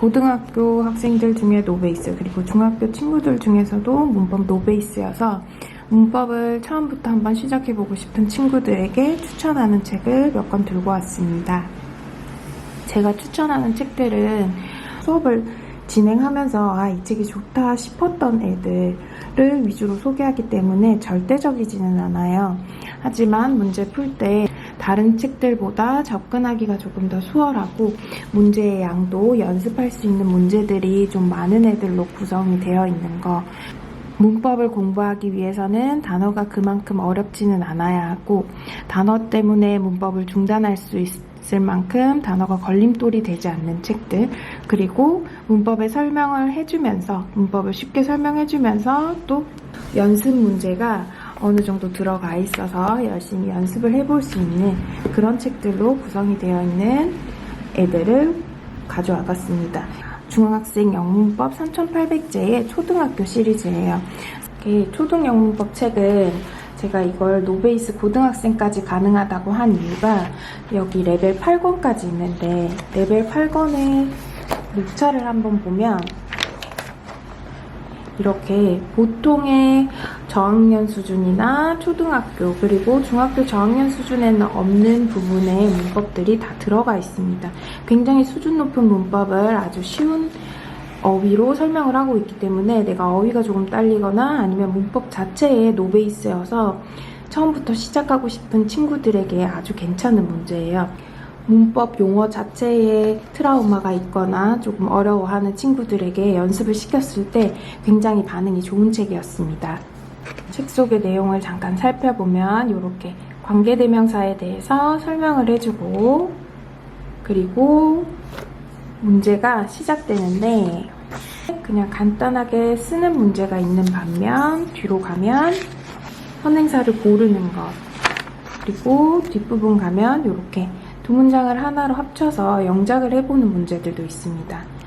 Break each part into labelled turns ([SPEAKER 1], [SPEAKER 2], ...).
[SPEAKER 1] 고등학교 학생들 중에 노베이스 그리고 중학교 친구들 중에서도 문법 노베이스여서 문법을 처음부터 한번 시작해보고 싶은 친구들에게 추천하는 책을 몇 권 들고 왔습니다. 제가 추천하는 책들은 수업을 진행하면서 아, 이 책이 좋다 싶었던 애들을 위주로 소개하기 때문에 절대적이지는 않아요. 하지만 문제 풀 때 다른 책들보다 접근하기가 조금 더 수월하고 문제의 양도 연습할 수 있는 문제들이 좀 많은 애들로 구성이 되어 있는 거. 문법을 공부하기 위해서는 단어가 그만큼 어렵지는 않아야 하고 단어 때문에 문법을 중단할 수 있을 만큼 단어가 걸림돌이 되지 않는 책들 그리고 문법의 설명을 해주면서 문법을 쉽게 설명해주면서 또 연습 문제가 어느 정도 들어가 있어서 열심히 연습을 해볼 수 있는 그런 책들로 구성이 되어 있는 애들을 가져와 봤습니다. 중학생 영문법 3800제의 초등학교 시리즈예요. 초등 영문법 책은 제가 이걸 노베이스 고등학생까지 가능하다고 한 이유가 여기 레벨 8권까지 있는데 레벨 8권의 목차를 한번 보면 이렇게 보통의 저학년 수준이나 초등학교 그리고 중학교 저학년 수준에는 없는 부분의 문법들이 다 들어가 있습니다. 굉장히 수준 높은 문법을 아주 쉬운 어휘로 설명을 하고 있기 때문에 내가 어휘가 조금 딸리거나 아니면 문법 자체에 노베이스여서 처음부터 시작하고 싶은 친구들에게 아주 괜찮은 문제예요. 문법 용어 자체에 트라우마가 있거나 조금 어려워하는 친구들에게 연습을 시켰을 때 굉장히 반응이 좋은 책이었습니다. 책 속의 내용을 잠깐 살펴보면 이렇게 관계대명사에 대해서 설명을 해주고 그리고 문제가 시작되는데 그냥 간단하게 쓰는 문제가 있는 반면 뒤로 가면 선행사를 고르는 것 그리고 뒷부분 가면 이렇게 두 문장을 하나로 합쳐서 영작을 해보는 문제들도 있습니다.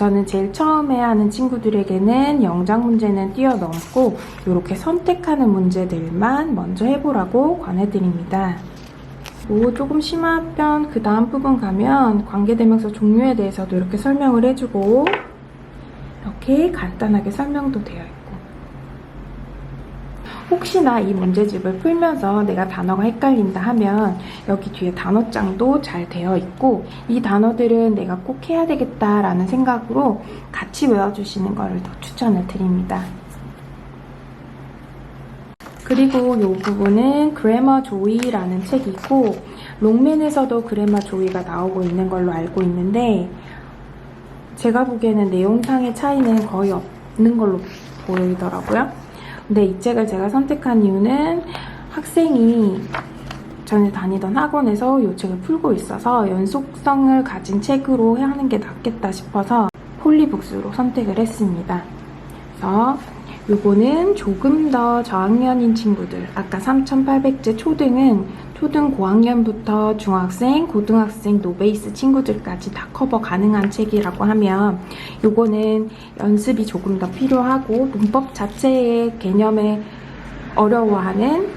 [SPEAKER 1] 저는 제일 처음에 하는 친구들에게는 영작 문제는 뛰어넘고 이렇게 선택하는 문제들만 먼저 해보라고 권해드립니다. 뭐 조금 심하면 그 다음 부분 가면 관계대명사 종류에 대해서도 이렇게 설명을 해주고 이렇게 간단하게 설명도 되어 있고 혹시나 이 문제집을 풀면서 내가 단어가 헷갈린다 하면 여기 뒤에 단어장도 잘 되어 있고 이 단어들은 내가 꼭 해야 되겠다라는 생각으로 같이 외워주시는 것을 더 추천을 드립니다. 그리고 이 부분은 그래머 조이라는 책이고 롱맨에서도 그래머 조이가 나오고 있는 걸로 알고 있는데 제가 보기에는 내용상의 차이는 거의 없는 걸로 보이더라고요. 근데 이 책을 제가 선택한 이유는 학생이 전에 다니던 학원에서 이 책을 풀고 있어서 연속성을 가진 책으로 하는 게 낫겠다 싶어서 폴리북스로 선택을 했습니다. 그래서 요거는 조금 더 저학년인 친구들 아까 3800제 초등은 초등 고학년부터 중학생, 고등학생, 노베이스 친구들까지 다 커버 가능한 책이라고 하면 요거는 연습이 조금 더 필요하고 문법 자체의 개념에 어려워하는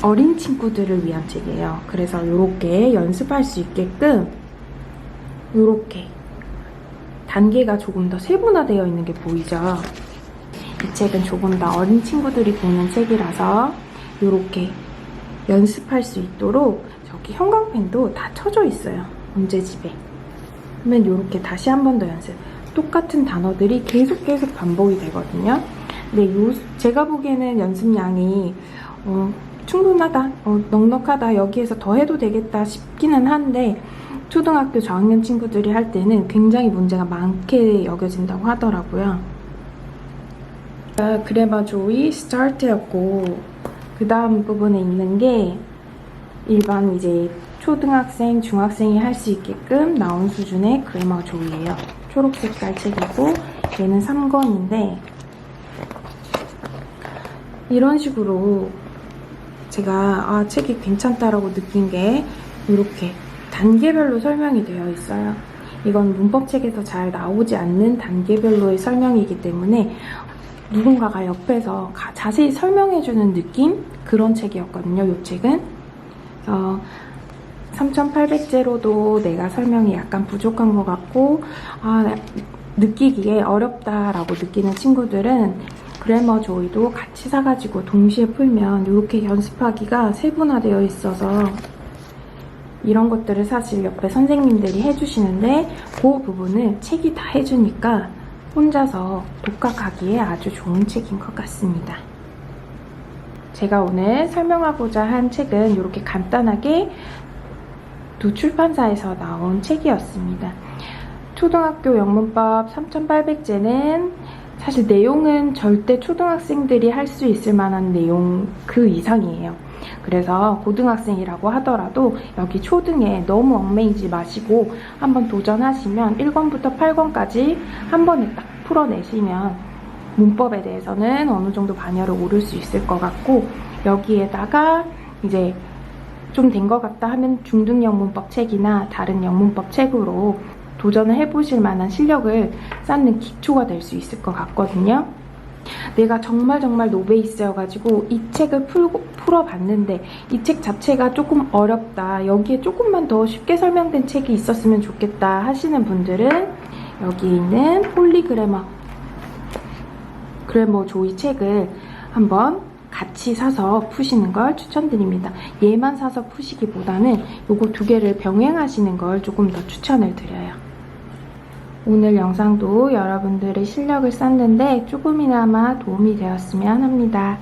[SPEAKER 1] 어린 친구들을 위한 책이에요. 그래서 이렇게 연습할 수 있게끔 이렇게 단계가 조금 더 세분화되어 있는 게 보이죠? 이 책은 조금 더 어린 친구들이 보는 책이라서 이렇게 연습할 수 있도록 저기 형광펜도 다 쳐져 있어요. 문제집에. 그러면 이렇게 다시 한 번 더 연습. 똑같은 단어들이 계속 계속 반복이 되거든요. 근데 요, 제가 보기에는 연습량이 어, 충분하다, 어, 넉넉하다, 여기에서 더 해도 되겠다 싶기는 한데 초등학교 저학년 친구들이 할 때는 굉장히 문제가 많게 여겨진다고 하더라고요. 아, 그래마 조이 스타트였고 그 다음 부분에 있는 게 일반 이제 초등학생, 중학생이 할 수 있게끔 나온 수준의 그래머 조이예요. 초록 색깔 책이고 얘는 3권인데 이런 식으로 제가 아 책이 괜찮다라고 느낀 게 이렇게 단계별로 설명이 되어 있어요. 이건 문법책에서 잘 나오지 않는 단계별로의 설명이기 때문에 누군가가 옆에서 가- 자세히 설명해주는 느낌? 그런 책이었거든요, 이 책은. 그래서 3800제로도 내가 설명이 약간 부족한 것 같고 아, 나- 느끼기에 어렵다라고 느끼는 친구들은 그래머 조이도 같이 사가지고 동시에 풀면 이렇게 연습하기가 세분화되어 있어서 이런 것들을 사실 옆에 선생님들이 해주시는데 그 부분을 책이 다 해주니까 혼자서 독학하기에 아주 좋은 책인 것 같습니다. 제가 오늘 설명하고자 한 책은 이렇게 간단하게 두 출판사에서 나온 책이었습니다. 초등학교 영문법 3800제는 사실 내용은 절대 초등학생들이 할 수 있을 만한 내용 그 이상이에요. 그래서 고등학생이라고 하더라도 여기 초등에 너무 얽매이지 마시고 한번 도전하시면 1권부터 8권까지 한 번에 딱 풀어내시면 문법에 대해서는 어느 정도 반열을 오를 수 있을 것 같고 여기에다가 이제 좀 된 것 같다 하면 중등 영문법 책이나 다른 영문법 책으로 도전을 해보실 만한 실력을 쌓는 기초가 될 수 있을 것 같거든요. 내가 정말 정말 노베이스여가지고 이 책을 풀고, 풀어봤는데 이 책 자체가 조금 어렵다. 여기에 조금만 더 쉽게 설명된 책이 있었으면 좋겠다 하시는 분들은 여기 있는 폴리그래머 그래머 조이 책을 한번 같이 사서 푸시는 걸 추천드립니다. 얘만 사서 푸시기보다는 요거 두 개를 병행하시는 걸 조금 더 추천을 드려요. 오늘 영상도 여러분들의 실력을 쌓는데 조금이나마 도움이 되었으면 합니다.